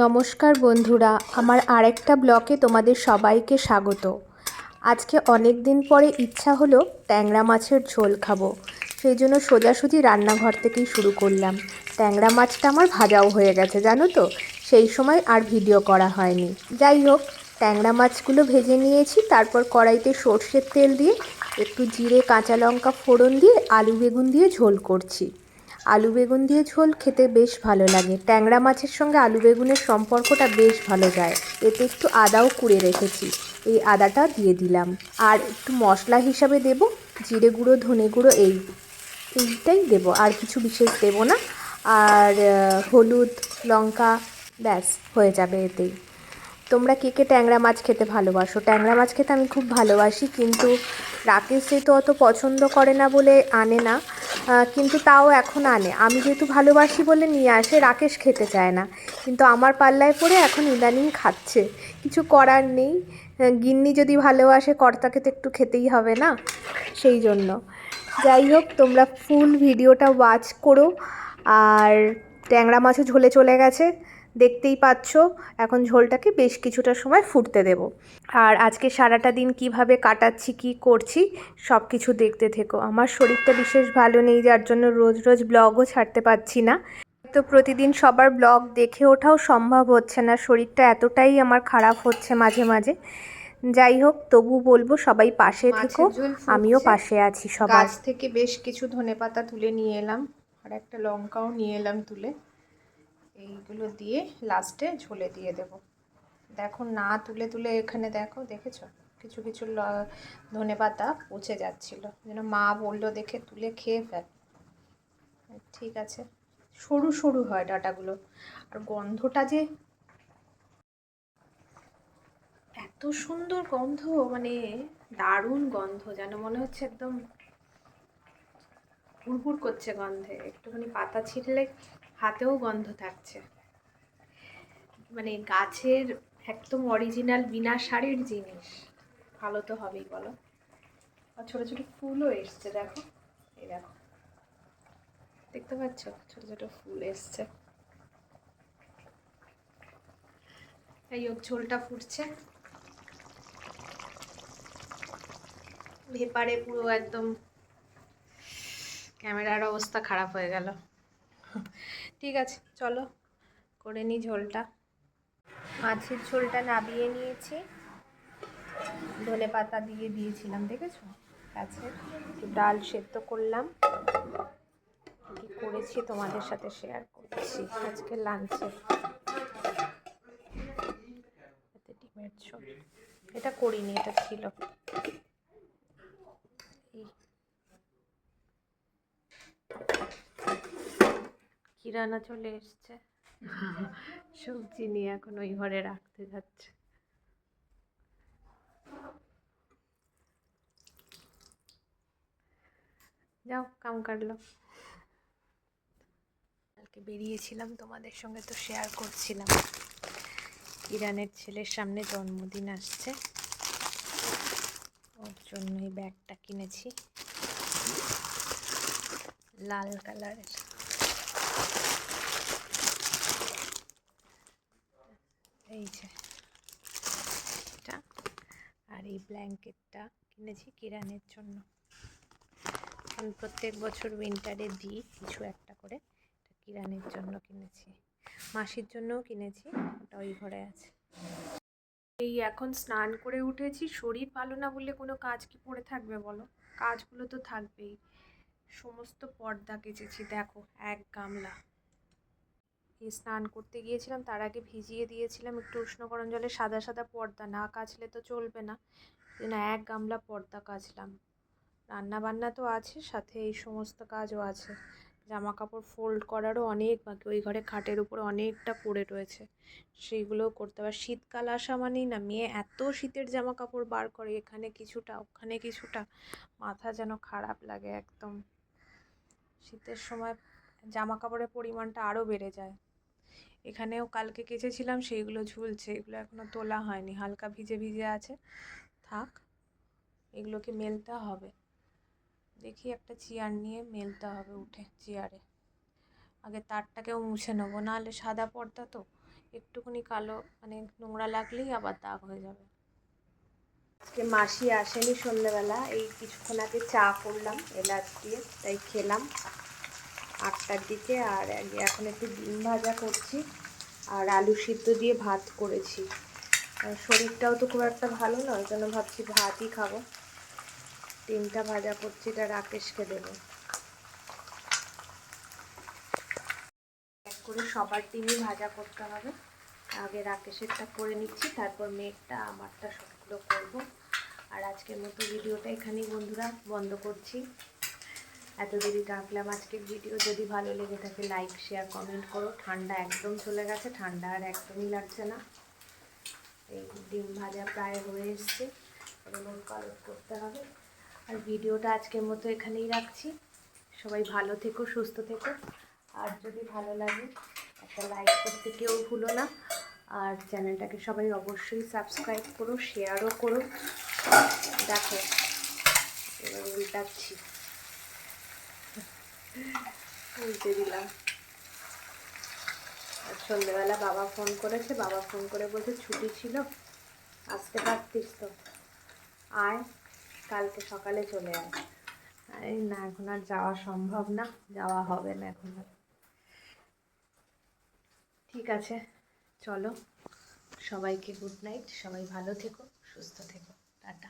নমস্কার বন্ধুরা, আমার আরেকটা ব্লকে তোমাদের সবাইকে স্বাগত। আজকে অনেক দিন পরে ইচ্ছা হলো ট্যাংরা মাছের ঝোল খাব, সেই জন্য সোজাসুজি রান্নাঘর থেকেই শুরু করলাম। ট্যাংরা মাছটা আমার ভাজাও হয়ে গেছে, জানো তো? সেই সময় আর ভিডিও করা হয়নি। যাই হোক, ট্যাংরা মাছগুলো ভেজে নিয়েছি, তারপর কড়াইতে সর্ষের তেল দিয়ে একটু জিরে, কাঁচা লঙ্কা ফোড়ন দিয়ে আলু বেগুন দিয়ে ঝোল করছি। আলু বেগুন দিয়ে ঝোল খেতে বেশ ভালো লাগে। ট্যাংরা মাছের সঙ্গে আলু বেগুনের সম্পর্কটা বেশ ভালো যায়। এতে একটু আদাও কুড়ে রেখেছি। এই আদাটা দিয়ে দিলাম। আর একটু মশলা হিসাবে দেব। জিরে গুঁড়ো, ধনে গুঁড়ো, এই, এইটাই দেবো। আর কিছু বিশেষ দেব না। আর হলুদ, লঙ্কা, ব্যাস, হয়ে যাবে এতেই। তোমরা কে কে ট্যাংরা মাছ খেতে ভালোবাসো? ট্যাংরা মাছ খেতে আমি খুব ভালোবাসি, কিন্তু রাকেশ সে তো অত পছন্দ করে না বলে আনে না কিন্তু তাও এখন আনে। আমি যেহেতু ভালোবাসি বলে নিয়ে আসে, রাকেশ খেতে চায় না। কিন্তু আমার পাল্লায় পড়ে এখন ইদানিং খাচ্ছে। কিছু করার নেই। গিন্নি যদি ভালোবাসে, কর্তাকে তো একটু খেতেই হবে না? সেই জন্য। যাই হোক, তোমরা ফুল ভিডিওটা ওয়াচ করো। আর ট্যাংরা মাছও ঝোলে চলে গেছে দেখতেই পাচ্ছ এখন ঝোলটাকে বেশ কিছুটা সময় ফুটতে দেব। আর আজকে সারাটা দিন কীভাবে কাটাচ্ছি কি করছি সব কিছু দেখতে থেকো। আমার শরীরটা বিশেষ ভালো নেই যার জন্য রোজ রোজ ব্লগও ছাড়তে পারছি না। তো প্রতিদিন সবার ব্লগ দেখে ওঠাও সম্ভব হচ্ছে না শরীরটা এতটাই আমার খারাপ হচ্ছে মাঝে মাঝে। যাই হোক তবু বলব সবাই পাশে থেকো আমিও পাশে আছি সবার। থেকে বেশ কিছু ধনেপাতা তুলে নিয়ে এলাম। আর একটা লঙ্কাও নিয়ে এলাম তুলে। এইগুলো দিয়ে লাস্টে ঝোলে দিয়ে দেব। দেখো না তুলে তুলে এখানে দেখো, দেখেছ? কিছু কিছু ধনে পাতা পচে যাচ্ছিল। যেন মা বলল দেখে তুলে খেয়ে ফেল। ঠিক আছে। সরু সরু হয় ডাটাগুলো। আর গন্ধটা যে এত সুন্দর গন্ধ মানে দারুণ গন্ধ। যেন মনে হচ্ছে একদম হুড়হুড় করছে গন্ধে। একটুখানি পাতা ছিটলে হাতেও গন্ধ থাকছে। মানে গাছের একদম অরিজিনাল বিনা সারের জিনিস। ভালো তো হবেই, বলো। আর ছোটো ছোটো ফুলও এসছে, দেখো। এই দেখো। দেখতে পাচ্ছ? ছোটো ছোটো ফুল এসছে। এই হোক ঝোলটা ফুটছে। ভেপারে পুরো একদম ক্যামেরার অবস্থা খারাপ হয়ে গেল। ঠিক আছে, চলো, করে নিই ঝোলটা। মাছের ঝোলটা নাবিয়ে নিয়েছি। ধনে পাতা দিয়ে দিয়েছিলাম, দেখেছ? আছে, একটু ডাল সেদ্ধ করলাম। কি করেছি তোমাদের সাথে শেয়ার করছি আজকে লাঞ্চে এটা করিনি, এটা ছিল এই কিরানা চলে এসছে। সবজি নিয়ে এখন ওই ঘরে রাখতে যাচ্ছে। যাও, কাম কাটলো। কালকে বেরিয়েছিলাম, তোমাদের সঙ্গে তো শেয়ার করছিলাম। ইরানের ছেলের সামনে জন্মদিন আসছে। ওর জন্য এই ব্যাগটা কিনেছি। লাল কালারের। এই যে এটা আর এই ব্ল্যাঙ্কেটটা কিনেছি কিরানের জন্য। কারণ প্রত্যেক বছর উইন্টারে দিই কিছু একটা করে, এটা কিরানের জন্য কিনেছি। মাসির জন্যও কিনেছি, ওটা ওই ঘরে আছে। এই এখন স্নান করে উঠেছি, শরীর ভালো না বললে কোনো কাজ কি পড়ে থাকবে বলো? কাজগুলো তো থাকবেই। সমস্ত পর্দা কেচেছি, দেখো, এক গামলা। স্নান করতে গিয়েছিলাম, তার আগে ভিজিয়ে দিয়েছিলাম একটু উষ্ণ গরম জলে, সাদা সাদা পর্দা, না কাচলে তো চলবে না। না, এক গামলা পর্দা কাচলাম। রান্না বান্না তো আছে, সাথে এই সমস্ত কাজও আছে। জামা কাপড় ফোল্ড করারও অনেক বাকি, ওই ঘরে খাটের উপরে অনেকটা পড়ে রয়েছে। সেইগুলোও করতে হবে। শীতকাল আসা মানেই না, মেয়ে এত শীতের জামা কাপড় বার করে, এখানে কিছুটা, ওখানে কিছুটা, মাথা যেন খারাপ লাগে একদম। শীতের সময় জামা কাপড়ের পরিমাণটা আরও বেড়ে যায়। এখানেও কালকে কেচেছিলাম, সেইগুলো ঝুলছে, এগুলো এখনও তোলা হয়নি, হালকা ভিজে ভিজে আছে। থাক, এগুলোকে মেলতে হবে। দেখি একটা চেয়ার নিয়ে মেলতে হবে উঠে, চেয়ারে। আগে তারটাকেও মুছে নেব, নাহলে সাদা পর্দা তো, একটুখানি কালো মানে নোংরা লাগলেই আবার দাগ হয়ে যাবে। আজকে মাসি আসেনি সন্ধ্যেবেলা, এই কিছুক্ষণ আগে চা করলাম, এলাচ দিয়ে, তাই খেলাম। আটটার দিকে আর এখন একটু ডিম ভাজা করছি আর আলু সিদ্ধ দিয়ে ভাত করেছি। শরীরটাও তো খুব একটা ভালো নয় জন্য ভাবছি ভাতই খাব। ডিমটা ভাজা করছি, এটা রাকেশকে দেবো। এক করে সবার ডিমই ভাজা করতে হবে। আগে রাকেশেরটা করে নিচ্ছি, তারপর মেয়েরটা, আমারটা সবগুলো করব। আর আজকের মতো ভিডিওটা এখানেই বন্ধুরা, বন্ধ করছি। এত দেরি ডাকলাম। আজকের ভিডিও যদি ভালো লেগে থাকে লাইক শেয়ার কমেন্ট করো। ঠান্ডা একদম চলে গেছে, ঠান্ডা আর একদমই লাগছে না। এই ডিম ভাজা প্রায় হয়ে এসছে। এবার কালট করতে হবে। আর ভিডিওটা আজকের মতো এখানেই রাখছি। সবাই ভালো থেকো, সুস্থ থেকো। আর যদি ভালো লাগে, একটা লাইক করতে কেউ ভুলো না। আর চ্যানেলটাকে সবাই অবশ্যই সাবস্ক্রাইব করো শেয়ারও করো। দেখো, এবার উল্টাচ্ছি। উল্টে দিলাম। আর সন্ধ্যেবেলা বাবা ফোন করেছে, বাবা ফোন করে বলছে ছুটি ছিল আসতে পারতিস তো। আয়, কালকে সকালে চলে আয়। এই না, এখন আর যাওয়া সম্ভব না, যাওয়া হবে না এখন আর। ঠিক আছে, চলো। সবাইকে গুড নাইট সবাই ভালো থেকো, সুস্থ থেকো, টাটা।